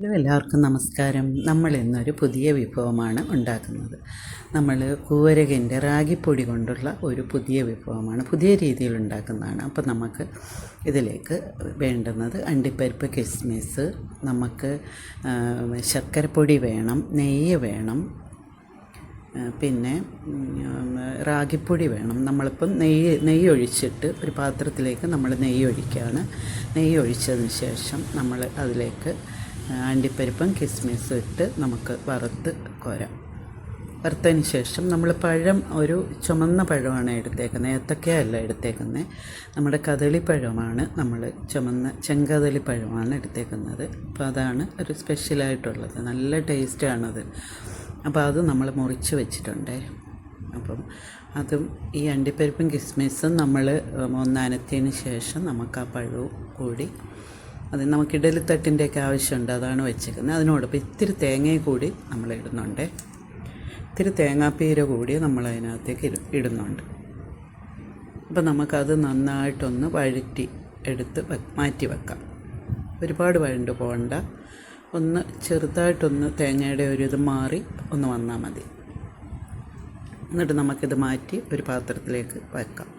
Hello എല്ലാവർക്കും നമസ്കാരം. നമ്മൾ ഇന്നൊരു പുതിയ വിഭവമാണ് ഉണ്ടാക്കുന്നത്. നമ്മൾ കൂവരകിന്റെ റാഗിപ്പൊടി കൊണ്ടുള്ള ഒരു പുതിയ വിഭവമാണ് പുതിയ രീതിയിൽ ഉണ്ടാക്കുന്നതാണ്. അപ്പോൾ നമുക്ക് ഇതിലേക്ക് വേണ്ടുന്നത് അണ്ടിപ്പരിപ്പ് കിസ്മിസ് നമുക്ക് ശർക്കരപ്പൊടി വേണം നെയ്യ് വേണം പിന്നെ റാഗിപ്പൊടി വേണം. നമ്മളിപ്പം നെയ്യ് നെയ്യ് ഒഴിച്ചിട്ട് ഒരു പാത്രത്തിലേക്ക് നമ്മൾ നെയ്യ് ഒഴിക്കുകയാണ്. നെയ്യ് ഒഴിച്ചതിന് ശേഷം നമ്മൾ അതിലേക്ക് അണ്ടിപ്പരിപ്പും കിസ്മിസും ഇട്ട് നമുക്ക് വറുത്ത് കോരാം. വറുത്തതിന് ശേഷം നമ്മൾ പഴം ഒരു ചുമന്ന പഴമാണ് എടുത്തേക്കുന്നത്. ഏത്തക്കയല്ല എടുത്തേക്കുന്നത്. നമ്മുടെ കദളിപ്പഴമാണ് നമ്മൾ ചുമന്ന ചെങ്കദളി പഴമാണ് എടുത്തേക്കുന്നത്. അപ്പോൾ അതാണ് ഒരു സ്പെഷ്യലായിട്ടുള്ളത് നല്ല ടേസ്റ്റാണത് അപ്പോൾ അത് നമ്മൾ മുറിച്ച് വെച്ചിട്ടുണ്ട്. അപ്പം അതും ഈ അണ്ടിപ്പരിപ്പും കിസ്മിസും നമ്മൾ ഒന്ന് ശേഷം നമുക്ക് ആ പഴവും കൂടി അത് നമുക്ക് ഇഡലിത്തട്ടിന്റെയൊക്കെ ആവശ്യമുണ്ട് അതാണ് വെച്ചേക്കുന്നത്. അതിനോടൊപ്പം ഇത്തിരി തേങ്ങയും കൂടി നമ്മൾ ഇടുന്നുണ്ട്. ഇത്തിരി തേങ്ങാപ്പീര കൂടി നമ്മൾ അതിനകത്തേക്ക് ഇട ഇടുന്നുണ്ട്. അപ്പോൾ നമുക്കത് നന്നായിട്ടൊന്ന് വഴറ്റി എടുത്ത് മാറ്റി വെക്കാം. ഒരുപാട് വഴണ്ട് പോകണ്ട. ഒന്ന് ചെറുതായിട്ടൊന്ന് തേങ്ങയുടെ ഒരു ഇത് മാറി ഒന്ന് വന്നാൽ മതി. എന്നിട്ട് നമുക്കിത് മാറ്റി ഒരു പാത്രത്തിലേക്ക് വെക്കാം.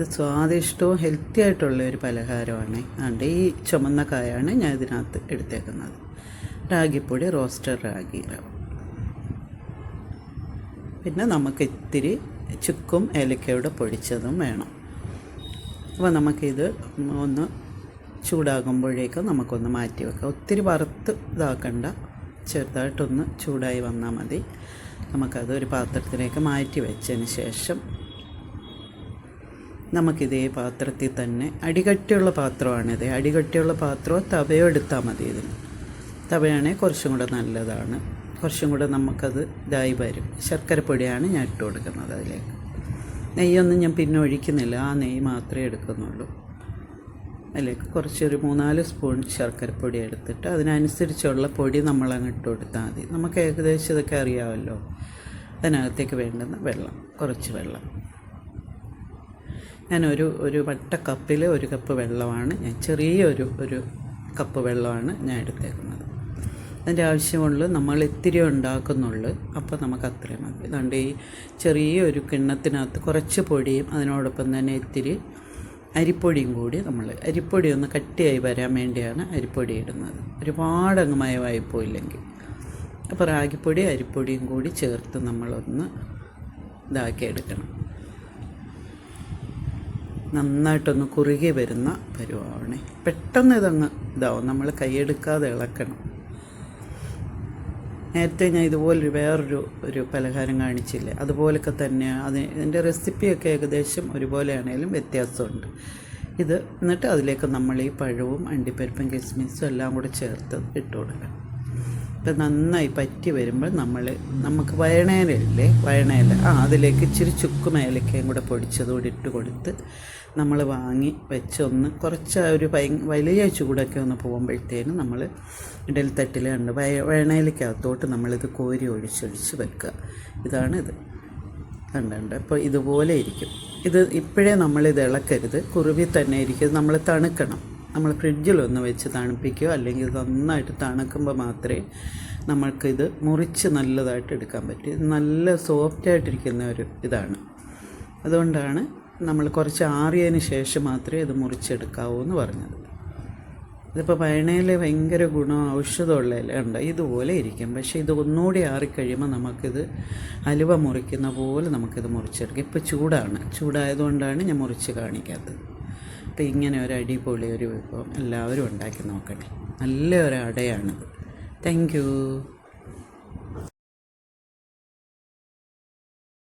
ഇത് സ്വാദിഷ്ടവും ഹെൽത്തി ആയിട്ടുള്ള ഒരു പലഹാരമാണ്. അതുകൊണ്ട് ഈ ചുമന്ന കായാണ് ഞാൻ ഇതിനകത്ത് എടുത്തേക്കുന്നത്. റാഗിപ്പൊടി റോസ്റ്റർ റാഗി പിന്നെ നമുക്ക് ഇത്തിരി ചുക്കും ഏലക്കയുടെ പൊടിച്ചതും വേണം. അപ്പോൾ നമുക്കിത് ഒന്ന് ചൂടാകുമ്പോഴേക്കും നമുക്കൊന്ന് മാറ്റി വെക്കാം. ഒത്തിരി വറുത്ത് ഇതാക്കണ്ട. ചെറുതായിട്ടൊന്ന് ചൂടായി വന്നാൽ മതി. നമുക്കത് ഒരു പാത്രത്തിലേക്ക് മാറ്റി വെച്ചതിന് ശേഷം നമുക്കിതേ പാത്രത്തിൽ തന്നെ അടികട്ടിയുള്ള പാത്രമാണിത് അടികട്ടിയുള്ള പാത്രമോ തവയോ എടുത്താൽ മതി ഇതിന്. തവയാണെങ്കിൽ കുറച്ചും കൂടെ നല്ലതാണ്. കുറച്ചും കൂടെ നമുക്കത് ഇതായി വരും. ശർക്കരപ്പൊടിയാണ് ഞാൻ ഇട്ട് കൊടുക്കുന്നത് അതിലേക്ക്. നെയ്യൊന്നും ഞാൻ പിന്നെ ഒഴിക്കുന്നില്ല. ആ നെയ്യ് മാത്രമേ എടുക്കുന്നുള്ളൂ. അതിലേക്ക് കുറച്ചൊരു മൂന്നാൽ സ്പൂൺ ശർക്കരപ്പൊടി എടുത്തിട്ട് അതിനനുസരിച്ചുള്ള പൊടി നമ്മൾ അങ്ങ് ഇട്ട് കൊടുത്താൽ മതി. നമുക്ക് ഏകദേശം ഇതൊക്കെ അറിയാമല്ലോ. അതിനകത്തേക്ക് വേണ്ടുന്ന വെള്ളം കുറച്ച് വെള്ളം. ഞാനൊരു ഒരു വട്ട കപ്പിൽ ഒരു കപ്പ് വെള്ളമാണ്. ഞാൻ ചെറിയൊരു ഒരു കപ്പ് വെള്ളമാണ് ഞാൻ എടുത്തേക്കുന്നത്. അതിന്റെ ആവശ്യമുള്ളൂ നമ്മൾ ഇത്തിരി ഉണ്ടാക്കുന്നുള്ളൂ അപ്പോൾ നമുക്ക് അത്രയും മതി. അതുകൊണ്ട് ഈ ചെറിയൊരു കിണ്ണത്തിനകത്ത് കുറച്ച് പൊടിയും അതിനോടൊപ്പം തന്നെ ഇത്തിരി അരിപ്പൊടിയും കൂടി നമ്മൾ അരിപ്പൊടി ഒന്ന് കട്ടിയായി വരാൻ വേണ്ടിയാണ് അരിപ്പൊടി ഇടുന്നത്. ഒരുപാട് അങ്ങ് മയമായി പോയില്ലെങ്കിൽ. അപ്പോൾ റാഗിപ്പൊടി അരിപ്പൊടിയും കൂടി ചേർത്ത് നമ്മളൊന്ന് ഇതാക്കി എടുക്കണം നന്നായിട്ടൊന്ന് കുറുകി വരുന്ന പരുവാണ്. പെട്ടെന്ന് ഇതങ്ങ് ഇതാവും. നമ്മൾ കൈയെടുക്കാതെ ഇളക്കണം. നേരത്തെ ഞാൻ ഇതുപോലൊരു വേറൊരു ഒരു പലഹാരം കാണിച്ചില്ലേ? അതുപോലൊക്കെ തന്നെ അത് ഇതിന്റെ റെസിപ്പിയൊക്കെ ഏകദേശം ഒരുപോലെയാണെങ്കിലും വ്യത്യാസമുണ്ട്. ഇത് എന്നിട്ട് അതിലേക്ക് നമ്മൾ ഈ പഴവും അണ്ടിപ്പരിപ്പും കിസ്മിസും എല്ലാം കൂടെ ചേർത്ത് ഇട്ട് കൊടുക്കണം ഇപ്പം നന്നായി പറ്റി വരുമ്പോൾ നമ്മൾ നമുക്ക് വയണേലല്ലേ വയണേല. ആ അതിലേക്ക് ഇച്ചിരി ചുക്കും ഏലക്കയും കൂടെ പൊടിച്ചതുകൂടി ഇട്ട് കൊടുത്ത് നമ്മൾ വാങ്ങി വെച്ചൊന്ന് കുറച്ച് ഒരു ഭയ വലിയ ചൂടൊക്കെ ഒന്ന് പോകുമ്പോഴത്തേനും നമ്മൾ ഇഡലിത്തട്ടിൽ കണ്ട് വയ വയണേലക്കകത്തോട്ട് നമ്മളിത് കോരി ഒഴിച്ചൊഴിച്ച് വെക്കുക. ഇത്. കണ്ടുണ്ട് അപ്പോൾ ഇതുപോലെ ഇരിക്കും. ഇത് ഇപ്പോഴേ നമ്മളിത് ഇളക്കരുത്. കുറുവി തന്നെ ഇരിക്കും. നമ്മൾ തണുക്കണം. നമ്മൾ ഫ്രിഡ്ജിലൊന്ന് വെച്ച് തണുപ്പിക്കുകയോ അല്ലെങ്കിൽ നന്നായിട്ട് തണുക്കുമ്പോൾ മാത്രമേ നമ്മൾക്കിത് മുറിച്ച് നല്ലതായിട്ട് എടുക്കാൻ പറ്റൂ. നല്ല നല്ല സോഫ്റ്റായിട്ടിരിക്കുന്ന ഒരു ഇതാണ്. അതുകൊണ്ടാണ് നമ്മൾ കുറച്ച് ആറിയതിന് ശേഷം മാത്രമേ ഇത് മുറിച്ചെടുക്കാവൂ എന്ന് പറഞ്ഞത്. ഇതിപ്പോൾ പയണയിൽ ഭയങ്കര ഗുണം ഔഷധമുള്ള ഉണ്ട്. ഇതുപോലെ ഇരിക്കും. പക്ഷേ ഇത് ഒന്നുകൂടി ആറിക്കഴിയുമ്പോൾ നമുക്കിത് അലുവ മുറിക്കുന്ന പോലെ നമുക്കിത് മുറിച്ചെടുക്കാം. ഇപ്പോൾ ചൂടാണ്. ചൂടായതുകൊണ്ടാണ് ഞാൻ മുറിച്ച് കാണിക്കാത്തത്. അപ്പോൾ ഇങ്ങനെ ഒരു അടിപൊളി ഒരു വിഭവം എല്ലാവരും ഉണ്ടാക്കി നോക്കട്ടെ. നല്ല ഒരു അടയാണിത്. Thank you